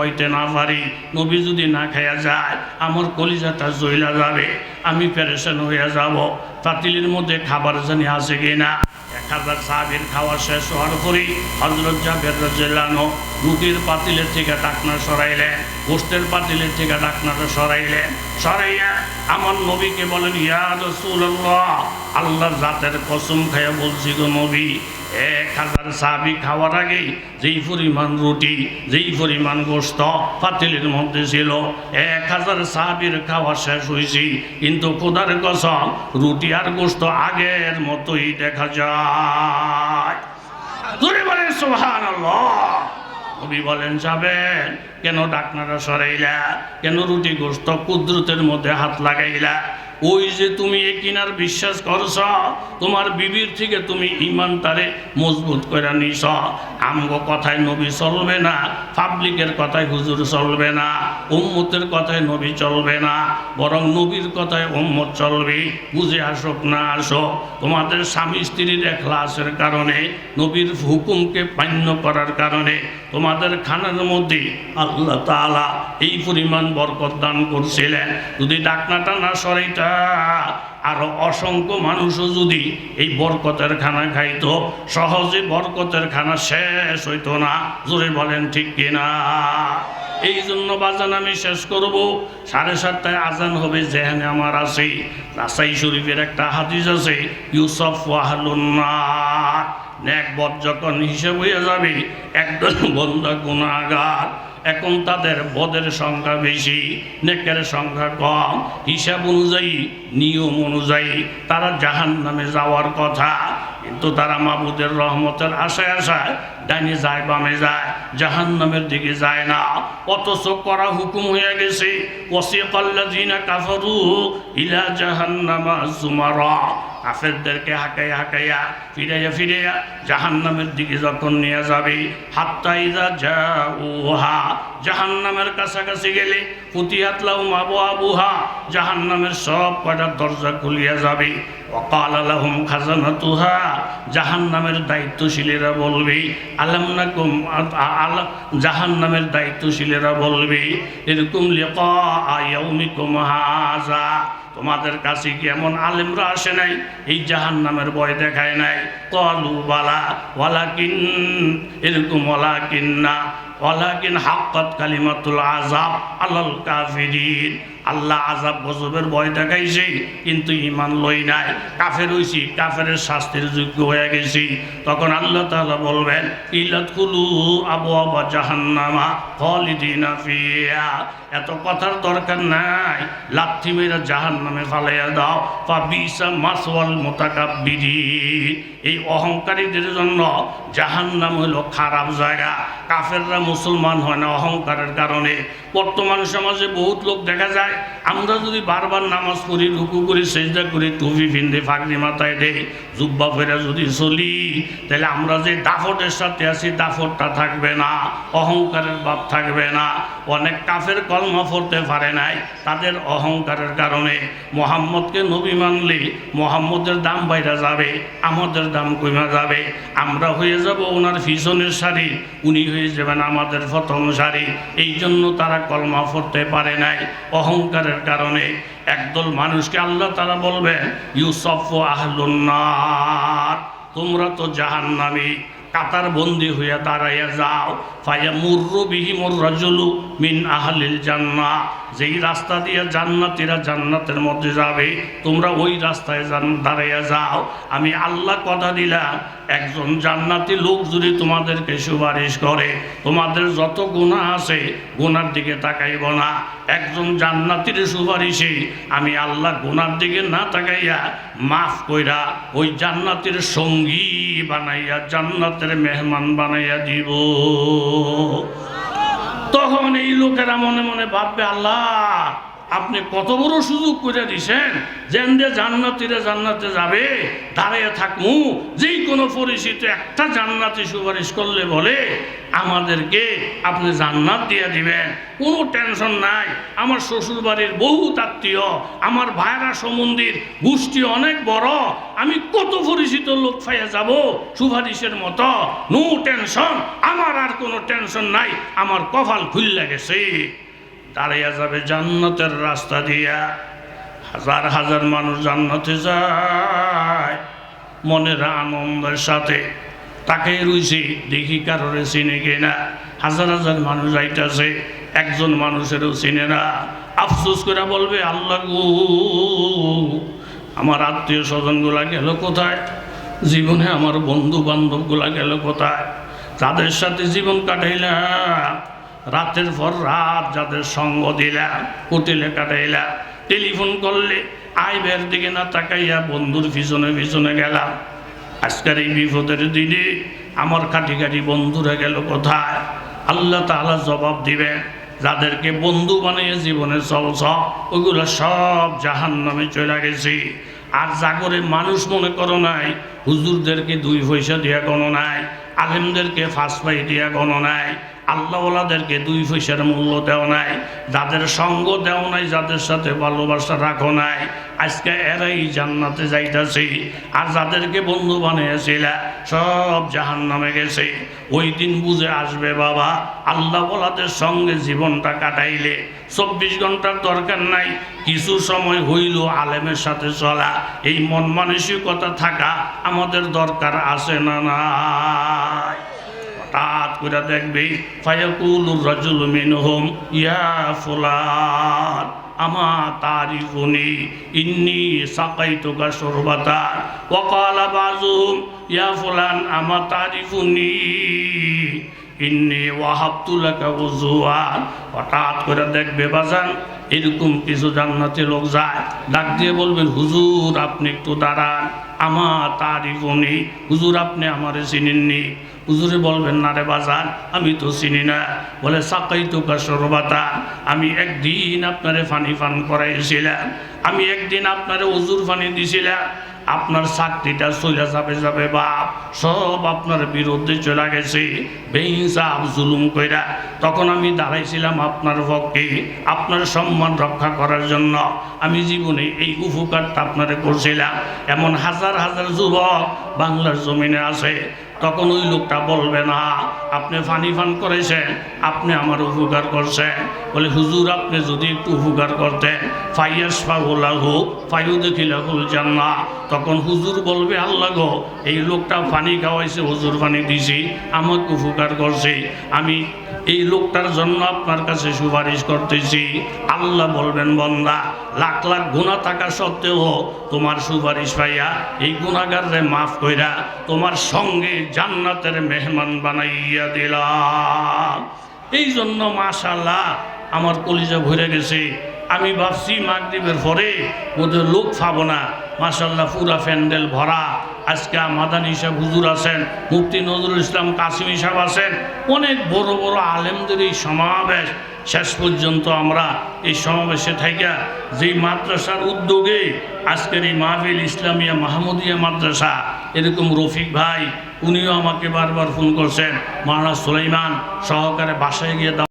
খাওয়াইতে না পারি, নবী যদি না খাইয়া যায়, আমার কলিজাটা জইলা যাবে, আমি প্যারেশান হইয়া যাব। পাতিলের মধ্যে খাবার জানি আছে কিনা এক হাজার সাহাবির খাওয়া শেষ হওয়ার পরেই হজরত জাবের রাজিয়াল্লাহু রুটির পাতিলের থেকে ডাকনা সরাইলেন, গোষ্ঠের পাতিলের থেকে ডাকনাটা সরাইলেন, সরাইয়া আমার নবীকে বলেন, ইয়া রাসূলুল্লাহ, আল্লাহর জাতের কসম খাইয়া বলছি গো নবী এক হাজার সাহাবি খাওয়ার আগেই যেই পরিমাণ রুটি, যেই পরিমাণ গোস্ত পাতিলের মধ্যে ছিল, এক হাজার সাহাবির খাওয়া শেষ হয়েছি। কিন্তু খোদার কসম, রুটি আর গোস্ত আগের মতোই দেখা যায়। জোরে বলেন সোহান কবি বলেন, যাবেন। কেন ডাকনারা সরাইলা? কেন রুটি গোস্ত কুদরতের মধ্যে হাত লাগাইলা? ওই যে তুমি এ কিনার বিশ্বাস করছ, তোমার বিবির থেকে তুমি ইমান তারে মজবুত করে নিস আমগো কথায় নবী চলবে না পাবলিকের কথায় হুজুর চলবে না, উম্মতের কথায় নবী চলবে না, বরং নবীর কথায় উম্মত চলবে। বুঝে আসুক না আসুক, তোমাদের স্বামী স্ত্রীর এখলাসের কারণে, নবীর হুকুমকে পান্য করার কারণে, তোমাদের খানার মধ্যে আল্লাহ তাআলা এই পরিমাণ বরকত দান করছিলেন। যদি ডাকনাটা না সরাইতা আরও অসংখ্য মানুষও যদি এই বরকতের খানা খাইতো, সহজে বরকতের খানা শেষ হইতো না। জোরে বলেন ঠিক কিনা? এই জন্য বাজান আমি শেষ করব। সাড়ে সাতটায় আজান হবে যেখানে আমার আছে। রাসাই শরীফের একটা হাদিস আছে, ইউসফ ওয়াহলুন্নার এক বদ যখন হিসেব হয়ে যাবে একদম বন্ধা গুণাগার এখন তাদের বদের সংখ্যা বেশি, নেকের সংখ্যা কম। হিসাব অনুযায়ী, নিয়ম অনুযায়ী তারা জাহান নামে যাওয়ার কথা। কিন্তু তারা মাবুদের রহমতের আশায় আশায় ডাইনে যায়, বামে যায় জাহান নামের দিকে যায় না। অথচ করা হুকুম হয়ে গেছে ওসিকাল্লাযিনা কাফারু ইলা জাহান্নামা জুমারা। কাফেরদেরকে হাঁকাইয়া হাঁকাইয়া, ফিরাইয়া ফিরাইয়া জাহান নামের দিকে যখন নিয়ে যাবে হাত্তাইদা যা উহা জাহান নামের কাছাকাছি গেলে ফুতিয়াতলাউ মাবু আবুহা জাহান নামের সব কয়টা দরজা খুলিয়া যাবে। অকাল আলহম খাজানাতুহা জাহান নামের দায়িত্বশীলেরা বলবে, আলম নাকুম আলা জাহান নামের দায়িত্বশীলেরা বলবে, এরকম লেখা আয়াউমিকুম হাজা তোমাদের কাছে কি এমন আলেমরা আসে নাই? এই জাহান নামের ভয় দেখায় নাই। কলু বালা ওয়ালাকিন, এরকম ওয়ালাকিন না। ওয়ালাকিন হাক্কাত কালিমাতুল আজাব আলাল কাফিরিন। আল্লাহ আজাব গজবের ভয় দেখাইছে, কিন্তু ইমান লই নাই। কাফের হইছি কাফের শাস্তির যোগ্য হয়ে গেছি। তখন আল্লাহ তাআলা বলবেন, ইলাত কুলু আবু জাহান্নামা খালিদিনা ফিয়া এত কথার দরকার নাই। লাথি মেয়েরা জাহান নামে ফালাইয়া দাও। পা বিসা মাসওয়াল মোতাকাব্বিরিন। এই অহংকারীদের জন্য জাহান নাম হইল খারাপ জায়গা। কাফেররা মুসলমান হয় না অহংকারের কারণে। বর্তমান সমাজে বহুত লোক দেখা যায়, আমরা যদি বারবার নামাজ পড়ি, রুকু করি, সেজদা করি, টুপি পিন্ধে ফাঁকরি মাথায় দেই, জুব্বা ফেরা যদি চলি, তাহলে আমরা যে দাফটের সাথে আছি দাফটটা থাকবে না, অহংকারের ভাব থাকবে না। অনেক কাফের কলমা পড়তে পারে নাই, তাদের অহংকারের কারণে। মোহাম্মদকে নবী মানলে মোহাম্মদের দাম বাইরা যাবে, আমাদের দাম কমে যাবে। আমরা হয়ে যাব ওনার পিছনের সারি উনি হয়ে যাবেন আমাদের প্রথম সারি এই জন্য তারা কলমা পড়তে পারে নাই অহংকারের কারণে। একদল মানুষকে আল্লাহ তারা বলবে ইউসফ আহলুন্নার তোমরা তো জাহান্নামী। কাতার বন্দি হইয়া দাঁড়াইয়া যাও মিন আহলিল জান্না। যেই রাস্তা দিয়ে জান্নাতীরা জান্নাতের মধ্যে যাবে, তোমরা ওই রাস্তায় দাঁড়াইয়া যাও। আমি আল্লাহ কথা দিলাম, একজন জান্নাতি লোক যদি তোমাদেরকে সুপারিশ করে, তোমাদের যত গুণা আছে, গুনার দিকে তাকাইব না। একজন জান্নাতির সুপারিশে আমি আল্লাহ গুনার দিকে না তাকাইয়া মাফ কইরা ওই জান্নাতের সঙ্গী বানাইয়া, জান্নাতের মেহমান বানাইয়া দিব। তখন এই লোকেরা মনে মনে ভাববে আল্লাহ আপনি কত বড় সুযোগ করে দিছেন? যেন যে জান্নাতিরে জান্নাতে যাবে দাঁড়িয়ে থাকমু। যেই কোনো পরিচিত একটা জান্নাতি সুপারিশ করলে বলে, আমাদেরকে আপনি জান্নাত দিয়ে দিবেন। কোনো টেনশন নাই। আমার শ্বশুর বাড়ির বহুত আত্মীয়, আমার ভাইরা সম্বন্ধীর গোষ্ঠী অনেক বড়। আমি কত পরিচিত লোক পাইয়া যাব সুপারিশের মতো? No tension. আমার আর কোনো টেনশন নাই। আমার কপাল খুললে গেছে। দাঁড়িয়ে যাবে জান্নাতের রাস্তা দিয়া। হাজার হাজার মানুষ জান্নাতে যায়। মনের আনন্দের সাথে তাকে রুইছি দেখি কারোরে চিনে কিনা। হাজার হাজার মানুষ যাইতেছে একজন মানুষেরও চিনে না। আফসোস করে বলবে, আল্লাহ গো, আমার আত্মীয় স্বজনগুলা গেল কোথায়? জীবনে আমার বন্ধু বান্ধবগুলা গেল কোথায়? যাদের সাথে জীবন কাটাইলাম। রাতের পর রাত যাদের সঙ্গ দিলাম হোটেলে কাটাইলাম টেলিফোন করলে আইবের দিকে না তাকাইয়া বন্ধুর পিছনে পিছনে গেলাম। আজকের এই বিপদের দিনে আমার কাটি কাটি বন্ধুরা গেল কোথায়? আল্লাহ তাআলা জবাব দিবে যাদেরকে বন্ধু বানিয়ে জীবনে চলছ ওগুলো সব জাহান নামে চলে গেছি। আর জাগরে মানুষ মনে করো নাই, হুজুরদেরকে দুই পয়সা দিয়া কোনো নাই আলেমদেরকে ফাঁস পাই দিয়া কোনো নাই আল্লাহওয়ালাদেরকে দুই পয়সার মূল্য দেও নাই, যাদের সঙ্গ দেও নাই, যাদের সাথে ভালোবাসা রাখো নাই, আজকে এরাই জান্নাতে যাইতাছি। আর যাদেরকে বন্ধু বানিয়েছিল সব জাহান নামে গেছে। ওই দিন বুঝে আসবে বাবা আল্লাহ আল্লাহওয়ালাদের সঙ্গে জীবনটা কাটাইলে চব্বিশ ঘণ্টার দরকার নাই, কিছু সময় হইল আলেমের সাথে চলা। এই মন মানসিকতা থাকা আমাদের দরকার আছে না না হঠাৎ করে দেখবে, ফায়াকুলুর রাজুল মিনহুম, ইয়া ফুলান আমা তারিফুনি ইন্নি সাকাইতুকা শরবাতা। ওয়াকালা বাযুহুম, ইয়া ফুলান আমা তারিফুনি ইন্নি ওয়াহাবতুলাকা উজুয়ান হঠাৎ করে দেখবে বাজান, এরকম কিছু জান্নাতি লোক যায়। ডাক দিয়ে বলবেন, হুজুর, আপনি একটু দাঁড়ান। আমার তারিফুনি হুজুর, আপনি আমারে চিনেননি? হুজুরে বলবেন, না রে বাজান, আমি তো চিনি না। বলে সাকাই তো সরবাতা আমি একদিন আপনারে ফানি ফান করাইছিলাম। আমি একদিন আপনারে অজুর ফানি দিছিলাম। আপনার চাকরিটা চলে যাবে যাবে বাপ। সব আপনার বিরুদ্ধে চলে গেছে। বেহিংসাব জুলুম কইরা। তখন আমি দাঁড়াইছিলাম আপনার পক্ষে, আপনার সম্মান রক্ষা করার জন্য। আমি জীবনে এই উপকারটা আপনারে করছিলাম। এমন হাজার হাজার যুবক বাংলার জমিনে আছে। তখন ওই লোকটা বলবে না, আপনি ফানি ফান করেছেন, আপনি আমার উপকার করছেন। বলে, হুজুর, আপনি যদি একটু উপকার করতেন, ফাইয়াস পাগুলা হোক ফাইউ দেখিলা হুল জান্না। তখন হুজুর বলবে, আল্লাহ গো, এই লোকটা পানি খাওয়াইছে, হুজুর পানি দিছি, আমাকে উপকার করছে। আমি এই লোকটার জন্য আপনার কাছে সুপারিশ করতেছি। আল্লাহ বলবেন, বন্দা, লাখ লাখ গুণা থাকা সত্ত্বেও তোমার সুপারিশ পাইয়া এই গুণাগারে মাফ কইরা তোমার সঙ্গে জান্নাতের মেহমান বানাইয়া দিলাম। এই জন্য মাশাল্লাহ আমার কলিজা ভরে গেছে। আমি ভাবছি মাগরীবের পরে ওদের লোক পাবো না। মাশাল্লাহ পুরা প্যান্ডেল ভরা। আজকে মাদানী সাহেব হুজুর আছেন, মুফতি নজরুল ইসলাম কাসিমি সাহেব আছেন। অনেক বড় বড় আলেমদের এই সমাবেশ। শেষ পর্যন্ত আমরা এই সমাবেশে থাইকা যেই মাদ্রাসার উদ্যোগে আজকের এই মাহফিল ইসলামিয়া মাহমুদিয়া মাদ্রাসা, এরকম রফিক ভাই উনিও আমাকে বারবার ফোন করছেন। মহারাজ সুলাইমান সহকারে বাসায় গিয়ে